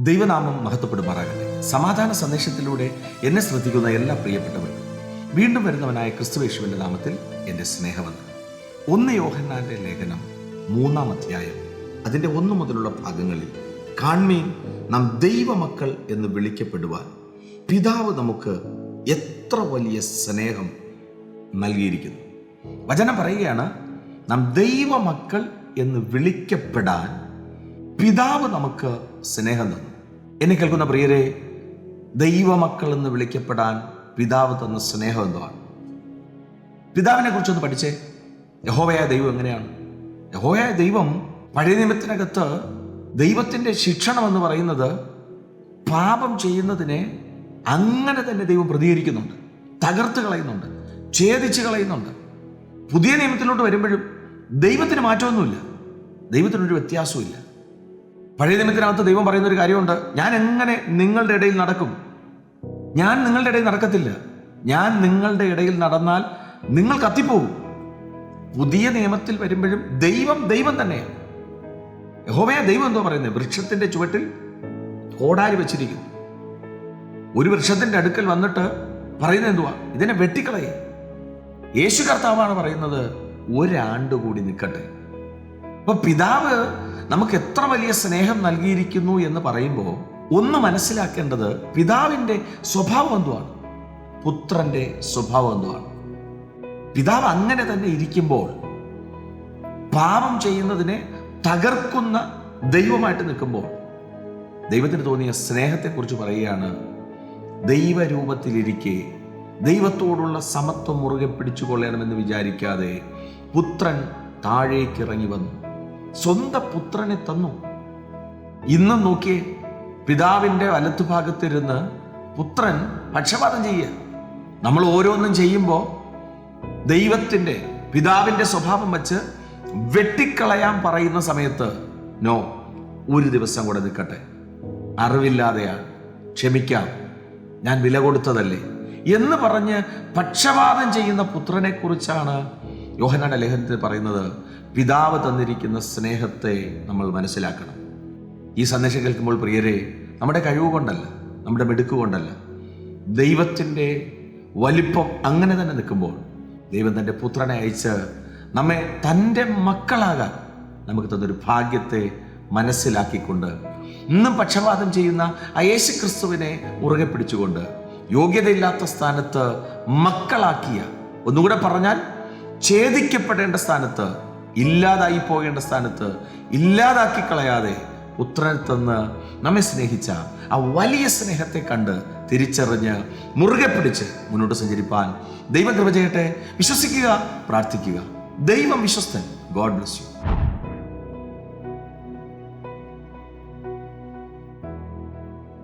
ദൈവനാമം മഹത്വപ്പെടുമാറാകട്ടെ. സമാധാന സന്ദേശത്തിലൂടെ എന്നെ ശ്രദ്ധിക്കുന്ന എല്ലാ പ്രിയപ്പെട്ടവർക്കും വീണ്ടും വരുന്നവനായ ക്രിസ്തുവേശുവിന്റെ നാമത്തിൽ എന്റെ സ്നേഹവന്ദനം. ഒന്ന് യോഹന്നാന്റെ ലേഖനം മൂന്നാം അധ്യായം അതിന്റെ ഒന്നു മുതലുള്ള ഭാഗങ്ങളിൽ കാൺമീൻ നാം ദൈവമക്കൾ എന്ന് വിളിക്കപ്പെടുവാൻ പിതാവ് നമുക്ക് എത്ര വലിയ സ്നേഹം നൽകിയിരിക്കുന്നു. വചനം പറയുകയാണ് നാം ദൈവമക്കൾ എന്ന് വിളിക്കപ്പെടാൻ പിതാവ് നമുക്ക് സ്നേഹം തന്നു. എന്നെ കേൾക്കുന്ന പ്രിയരെ ദൈവമക്കൾ എന്ന് വിളിക്കപ്പെടാൻ പിതാവ് തന്ന സ്നേഹം എന്തുവാണ്? പിതാവിനെ കുറിച്ചൊന്ന് പഠിച്ചേ. യഹോവയായ ദൈവം എങ്ങനെയാണ്? യഹോവയായ ദൈവം പഴയ നിയമത്തിനകത്ത് ദൈവത്തിന്റെ ശിക്ഷണം എന്ന് പറയുന്നത് പാപം ചെയ്യുന്നതിനെ അങ്ങനെ തന്നെ ദൈവം പ്രതികരിക്കുന്നുണ്ട്. തകർത്ത് കളയുന്നുണ്ട്. ഛേദിച്ച് കളയുന്നുണ്ട്. പുതിയ നിയമത്തിലോട്ട് വരുമ്പോഴും ദൈവത്തിന് മാറ്റമൊന്നുമില്ല. ദൈവത്തിനൊരു വ്യത്യാസമില്ല പഴയ നിയമത്തിനകത്ത് ദൈവം പറയുന്ന ഒരു കാര്യമുണ്ട്. ഞാൻ എങ്ങനെ നിങ്ങളുടെ ഇടയിൽ നടക്കും? ഞാൻ നിങ്ങളുടെ ഇടയിൽ നടക്കത്തില്ല. ഞാൻ നിങ്ങളുടെ ഇടയിൽ നടന്നാൽ നിങ്ങൾ കത്തിപ്പോകും പുതിയ നിയമത്തിൽ വരുമ്പോഴും ദൈവം ദൈവം തന്നെയാണ്. യഹോവയ ദൈവം എന്തോ പറയുന്നത് വൃക്ഷത്തിന്റെ ചുവട്ടിൽ കോടാരി വെച്ചിരിക്കുന്നു. ഒരു വൃക്ഷത്തിന്റെ അടുക്കൽ വന്നിട്ട് പറയുന്നത് എന്തുവാ? ഇതിനെ വെട്ടിക്കളയേ. യേശു കർത്താവാണ് പറയുന്നത് ഒരാണ്ട് കൂടി നിൽക്കട്ടെ. അപ്പൊ പിതാവ് നമുക്ക് എത്ര വലിയ സ്നേഹം നൽകിയിരിക്കുന്നു എന്ന് പറയുമ്പോൾ ഒന്ന് മനസ്സിലാക്കേണ്ടത് പിതാവിന്റെ സ്വഭാവം എന്തുവാണ്? പുത്രന്റെ സ്വഭാവം എന്തുവാണ്? പിതാവ് അങ്ങനെ തന്നെ ഇരിക്കുമ്പോൾ പാപം ചെയ്യുന്നതിനെ തകർക്കുന്ന ദൈവമായിട്ട് നിൽക്കുമ്പോൾ ദൈവത്തിന് തോന്നിയ സ്നേഹത്തെക്കുറിച്ച് പറയുകയാണ് ദൈവരൂപത്തിലിരിക്കെ ദൈവത്തോടുള്ള സമത്വം മുറുകെ പിടിച്ചു കൊള്ളണമെന്ന് വിചാരിക്കാതെ പുത്രൻ താഴേക്കിറങ്ങി വന്നു. സ്വന്തം പുത്രനെ തന്നു. ഇന്ന് നോക്കിയേ പിതാവിന്റെ വലത്തുഭാഗത്തിരുന്ന് പുത്രൻ പക്ഷപാതം ചെയ്യുക നമ്മൾ ഓരോന്നും ചെയ്യുമ്പോൾ ദൈവത്തിന്റെ പിതാവിന്റെ സ്വഭാവം വച്ച് വെട്ടിക്കളയാൻ പറയുന്ന സമയത്ത് നോ ഒരു ദിവസം കൂടെ നിൽക്കട്ടെ. അറിവില്ലാതെയാണ്. ക്ഷമിക്കാം. ഞാൻ വില കൊടുത്തതല്ലേ? എന്ന് പറഞ്ഞ് പക്ഷപാതം ചെയ്യുന്ന പുത്രനെക്കുറിച്ചാണ് കുറിച്ചാണ് യോഹനാന്റെ ലേഖനത്തിൽ പറയുന്നത്. പിതാവ് തന്നിരിക്കുന്ന സ്നേഹത്തെ നമ്മൾ മനസ്സിലാക്കണം. ഈ സന്ദേശം കേൾക്കുമ്പോൾ പ്രിയരെ നമ്മുടെ കഴിവ് കൊണ്ടല്ല നമ്മുടെ മെടുക്കു കൊണ്ടല്ല ദൈവത്തിന്റെ വലിപ്പം അങ്ങനെ തന്നെ നിൽക്കുമ്പോൾ ദൈവം തന്റെ പുത്രനെ അയച്ച് നമ്മെ തന്റെ മക്കളാകാൻ നമുക്ക് തന്നൊരു ഭാഗ്യത്തെ മനസ്സിലാക്കിക്കൊണ്ട് ഇന്നും പക്ഷപാതം ചെയ്യുന്ന ആ യേശു ക്രിസ്തുവിനെ മുറുകെ പിടിച്ചുകൊണ്ട് യോഗ്യതയില്ലാത്ത സ്ഥാനത്ത് മക്കളാക്കിയ ഒന്നുകൂടെ പറഞ്ഞാൽ ഛേദിക്കപ്പെടേണ്ട സ്ഥാനത്ത് ഇല്ലാതായി പോകേണ്ട സ്ഥാനത്ത് ഇല്ലാതാക്കി കളയാതെ പുത്രൻ തന്ന് നമ്മെ സ്നേഹിച്ച ആ വലിയ സ്നേഹത്തെ കണ്ട് തിരിച്ചറിഞ്ഞ് മുറുകെ പിടിച്ച് മുന്നോട്ട് സഞ്ചരിപ്പാൻ ദൈവം കൃപ ചെയ്യട്ടെ. വിശ്വസിക്കുക പ്രാർത്ഥിക്കുക. ദൈവം വിശ്വസ്തൻ. God bless you.